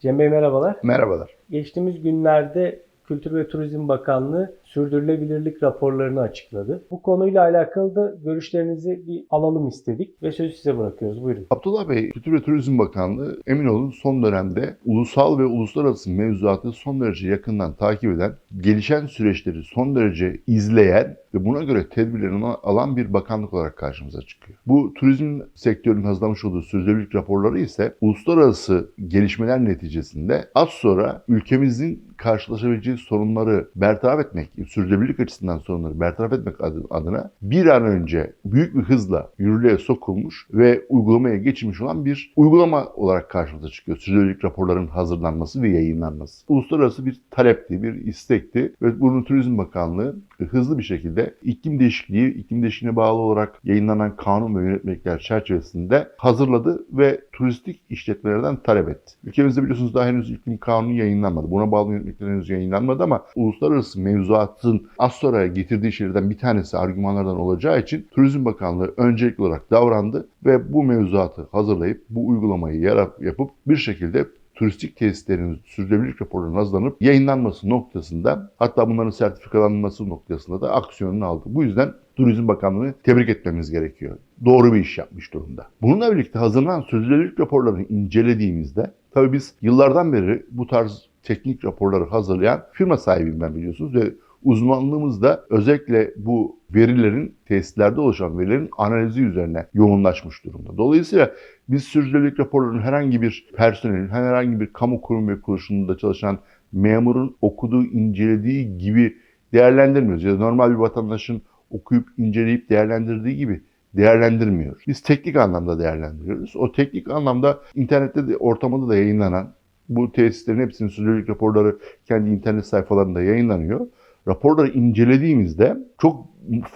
Cem Bey merhabalar. Merhabalar. Geçtiğimiz günlerde Kültür ve Turizm Bakanlığı sürdürülebilirlik raporlarını açıkladı. Bu konuyla alakalı da görüşlerinizi bir alalım istedik ve sözü size bırakıyoruz. Buyurun. Abdullah Bey, Kültür ve Turizm Bakanlığı emin olun son dönemde ulusal ve uluslararası mevzuatı son derece yakından takip eden, gelişen süreçleri son derece izleyen ve buna göre tedbirlerini alan bir bakanlık olarak karşımıza çıkıyor. Bu turizm sektörünün hazırlamış olduğu sürdürülebilirlik raporları ise uluslararası gelişmeler neticesinde az sonra ülkemizin karşılaşabileceği sorunları bertaraf etmek, sürdürülebilirlik açısından sorunları bertaraf etmek adına bir an önce büyük bir hızla yürürlüğe sokulmuş ve uygulamaya geçilmiş olan bir uygulama olarak karşımıza çıkıyor. Sürdürülebilirlik raporlarının hazırlanması ve yayınlanması. Uluslararası bir talepti, bir istekti ve bunun Turizm Bakanlığı hızlı bir şekilde iklim değişikliği, iklim değişikliğine bağlı olarak yayınlanan kanun ve yönetmelikler çerçevesinde hazırladı ve turistik işletmelerden talep etti. Ülkemizde biliyorsunuz daha henüz iklim kanunu yayınlanmadı. Buna bağlı yönetmelikler henüz yayınlanmadı ama uluslararası mevzuatın az sonra getirdiği şeylerden bir tanesi argümanlardan olacağı için Turizm Bakanlığı öncelikli olarak davrandı ve bu mevzuatı hazırlayıp bu uygulamayı yapıp bir şekilde turistik tesislerin sürdürülebilirlik raporlarının hazırlanıp yayınlanması noktasında hatta bunların sertifikalanması noktasında da aksiyonunu aldı. Bu yüzden Turizm Bakanlığı'nı tebrik etmemiz gerekiyor. Doğru bir iş yapmış durumda. Bununla birlikte hazırlanan sürdürülebilirlik raporlarını incelediğimizde tabii biz yıllardan beri bu tarz teknik raporları hazırlayan firma sahibiyim ben biliyorsunuz ve uzmanlığımız da özellikle bu verilerin tesislerde oluşan verilerin analizi üzerine yoğunlaşmış durumda. Dolayısıyla biz sürdürülebilirlik raporlarının herhangi bir personelin, herhangi bir kamu kurum ve kuruluşunda çalışan memurun okuduğu, incelediği gibi değerlendirmiyoruz. Ya da normal bir vatandaşın okuyup, inceleyip değerlendirdiği gibi değerlendirmiyoruz. Biz teknik anlamda değerlendiriyoruz. O teknik anlamda internette de ortamında da yayınlanan bu tesislerin hepsinin sürdürülebilirlik raporları kendi internet sayfalarında yayınlanıyor. Raporları incelediğimizde çok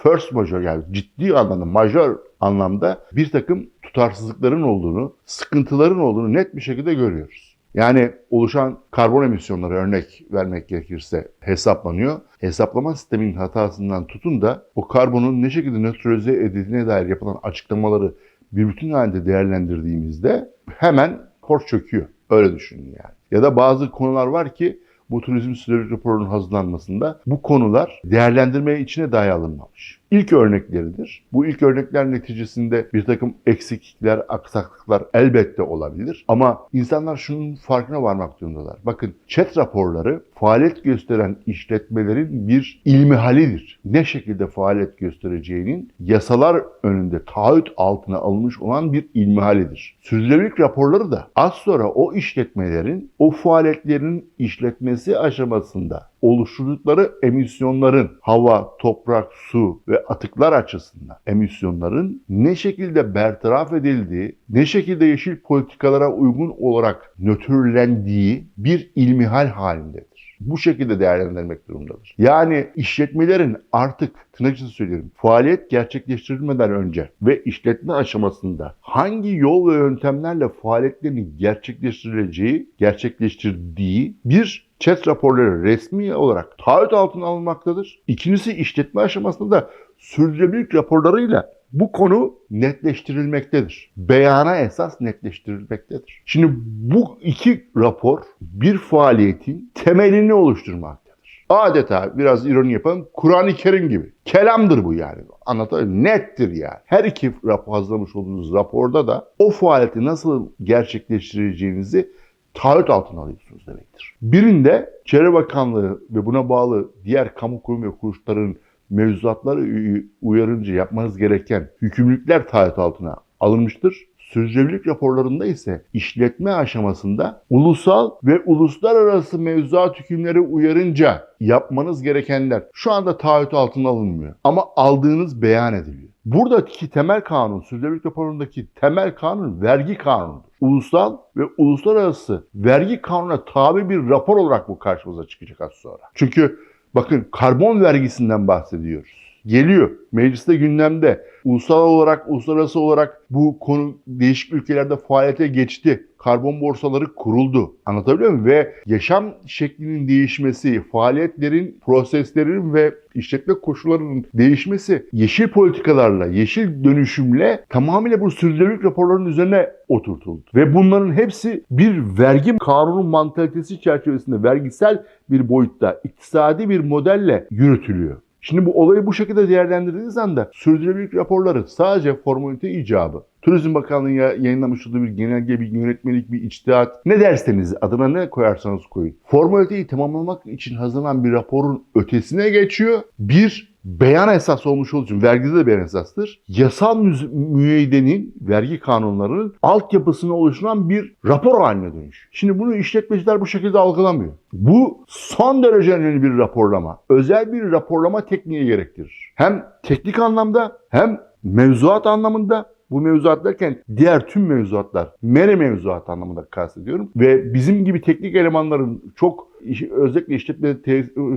first major yani ciddi anlamda, majör anlamda bir takım tutarsızlıkların olduğunu, sıkıntıların olduğunu net bir şekilde görüyoruz. Yani oluşan karbon emisyonları örnek vermek gerekirse hesaplanıyor. Hesaplama sisteminin hatasından tutun da o karbonun ne şekilde nötralize edildiğine dair yapılan açıklamaları bir bütün halde değerlendirdiğimizde hemen kor çöküyor. Öyle düşünün yani. Ya da bazı konular var ki bu turizm süreç raporunun hazırlanmasında bu konular değerlendirmeye içine dahi alınmamış. İlk örnekleridir. Bu ilk örnekler neticesinde bir takım eksiklikler, aksaklıklar elbette olabilir. Ama insanlar şunun farkına varmak zorundalar. Bakın chat raporları faaliyet gösteren işletmelerin bir ilmihalidir. Ne şekilde faaliyet göstereceğinin yasalar önünde taahhüt altına alınmış olan bir ilmihalidir. Sürdürülebilirlik raporları da az sonra o işletmelerin o faaliyetlerinin işletmesi aşamasında oluşturdukları emisyonların hava, toprak, su ve atıklar açısından emisyonların ne şekilde bertaraf edildiği, ne şekilde yeşil politikalara uygun olarak nötrlendiği bir ilmihal halindedir bu şekilde değerlendirmek durumundadır. Yani işletmelerin artık tırnak için söylüyorum faaliyet gerçekleştirilmeden önce ve işletme aşamasında hangi yol ve yöntemlerle faaliyetlerini gerçekleştirileceği, gerçekleştirdiği bir chat raporları resmi olarak taahhüt altına alınmaktadır. İkincisi işletme aşamasında da sürdürülebilirlik raporlarıyla bu konu netleştirilmektedir. Beyana esas netleştirilmektedir. Şimdi bu iki rapor bir faaliyetin temelini oluşturmaktadır. Adeta biraz ironi yapalım Kur'an-ı Kerim gibi. Kelamdır bu yani. Anlatabiliyor Nettir yani. Her iki rapor hazırlamış olduğunuz raporda da o faaliyeti nasıl gerçekleştireceğinizi taahhüt altına alıyorsunuz demektir. Birinde Çevre Bakanlığı ve buna bağlı diğer kamu kurum ve kuruluşların mevzuatları uyarınca yapmanız gereken hükümlülükler taahhüt altına alınmıştır. Sürdürülebilirlik raporlarında ise işletme aşamasında ulusal ve uluslararası mevzuat hükümleri uyarınca yapmanız gerekenler şu anda taahhüt altına alınmıyor. Ama aldığınız beyan ediliyor. Buradaki temel kanun, sürdürülebilirlik raporundaki temel kanun vergi kanunudur. Ulusal ve uluslararası vergi kanununa tabi bir rapor olarak bu karşımıza çıkacak az sonra. Çünkü bakın karbon vergisinden bahsediyoruz. geliyor. Mecliste gündemde. Ulusal olarak, uluslararası olarak bu konu değişik ülkelerde faaliyete geçti. Karbon borsaları kuruldu. Anlatabiliyor muyum? Ve yaşam şeklinin değişmesi, faaliyetlerin, proseslerin ve işletme koşullarının değişmesi yeşil politikalarla, yeşil dönüşümle tamamıyla bu sürdürülebilirlik raporlarının üzerine oturtuldu. Ve bunların hepsi bir vergi kanunu mantalitesi çerçevesinde vergisel bir boyutta, iktisadi bir modelle yürütülüyor. Şimdi bu olayı bu şekilde değerlendirdiğiniz anda sürdürülebilirlik raporları sadece formalite icabı. Turizm Bakanlığı ya- yayınlamış olduğu bir genelge, bir yönetmelik, bir içtihat ne derseniz adına ne koyarsanız koyun. Formaliteyi tamamlamak için hazırlanan bir raporun ötesine geçiyor. Bir beyan esas olmuş olduğu için vergide de beyan esastır. Yasal müeyyidenin, vergi kanunlarının altyapısını oluşturan bir rapor haline dönüş. Şimdi bunu işletmeciler bu şekilde algılamıyor. Bu son derece önemli bir raporlama. Özel bir raporlama tekniği gerektirir. Hem teknik anlamda hem mevzuat anlamında bu mevzuat derken diğer tüm mevzuatlar, mere mevzuat anlamında kastediyorum. Ve bizim gibi teknik elemanların çok özellikle işletme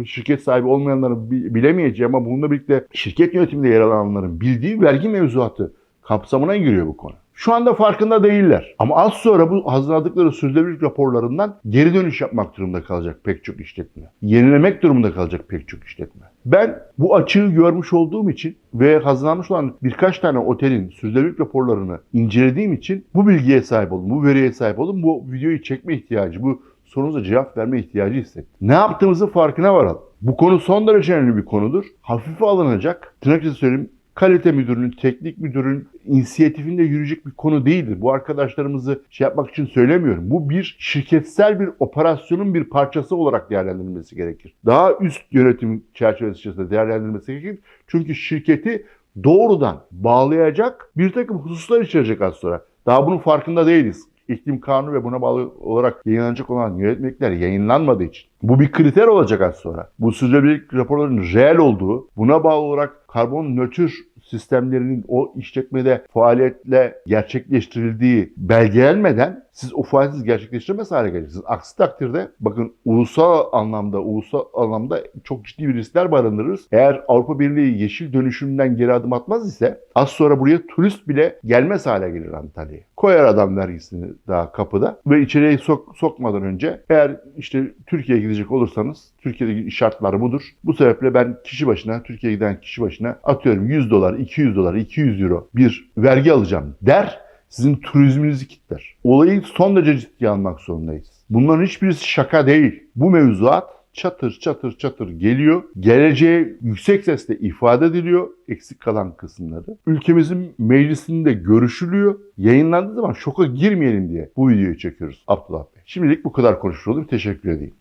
şirket sahibi olmayanların bi- bilemeyeceği ama bununla birlikte şirket yönetiminde yer alanların bildiği vergi mevzuatı kapsamına giriyor bu konu. Şu anda farkında değiller. Ama az sonra bu hazırladıkları sürdürülebilirlik raporlarından geri dönüş yapmak durumunda kalacak pek çok işletme. Yenilemek durumunda kalacak pek çok işletme. Ben bu açığı görmüş olduğum için ve hazırlanmış olan birkaç tane otelin sürdürülebilirlik raporlarını incelediğim için bu bilgiye sahip oldum, bu veriye sahip oldum. Bu videoyu çekme ihtiyacı, bu sorunuza cevap verme ihtiyacı hissettim. Ne yaptığımızın farkına varalım. Bu konu son derece önemli bir konudur. Hafife alınacak, tırnak içinde söyleyeyim, kalite müdürünün, teknik müdürün inisiyatifinde yürüyecek bir konu değildir. Bu arkadaşlarımızı şey yapmak için söylemiyorum. Bu bir şirketsel bir operasyonun bir parçası olarak değerlendirilmesi gerekir. Daha üst yönetim çerçevesi içerisinde değerlendirilmesi gerekir. Çünkü şirketi doğrudan bağlayacak bir takım hususlar içerecek az sonra. Daha bunun farkında değiliz. İklim kanunu ve buna bağlı olarak yayınlanacak olan yönetmelikler yayınlanmadığı için. Bu bir kriter olacak az sonra. Bu sürdürülebilirlik raporlarının reel olduğu, buna bağlı olarak karbon nötr sistemlerinin o işletmede faaliyetle gerçekleştirildiği belgelenmeden siz o faaliyeti gerçekleştiremez hale gelirsiniz. Aksi takdirde bakın ulusal anlamda ulusal anlamda çok ciddi bir riskler barındırırız. Eğer Avrupa Birliği yeşil dönüşümden geri adım atmaz ise az sonra buraya turist bile gelmez hale gelir Antalya'ya. Koyar adam vergisini daha kapıda ve içeriye sok, sokmadan önce eğer işte Türkiye'ye gidecek olursanız Türkiye'deki şartlar budur. Bu sebeple ben kişi başına Türkiye'ye giden kişi başına atıyorum 100 dolar, 200 dolar, 200 euro bir vergi alacağım der sizin turizminizi kitler. Olayı son derece ciddiye almak zorundayız. Bunların hiçbirisi şaka değil. Bu mevzuat çatır çatır çatır geliyor. Geleceğe yüksek sesle ifade ediliyor eksik kalan kısımları. Ülkemizin meclisinde görüşülüyor. Yayınlandığı zaman şoka girmeyelim diye bu videoyu çekiyoruz Abdullah Bey. Şimdilik bu kadar konuşmuş olayım. Teşekkür edeyim.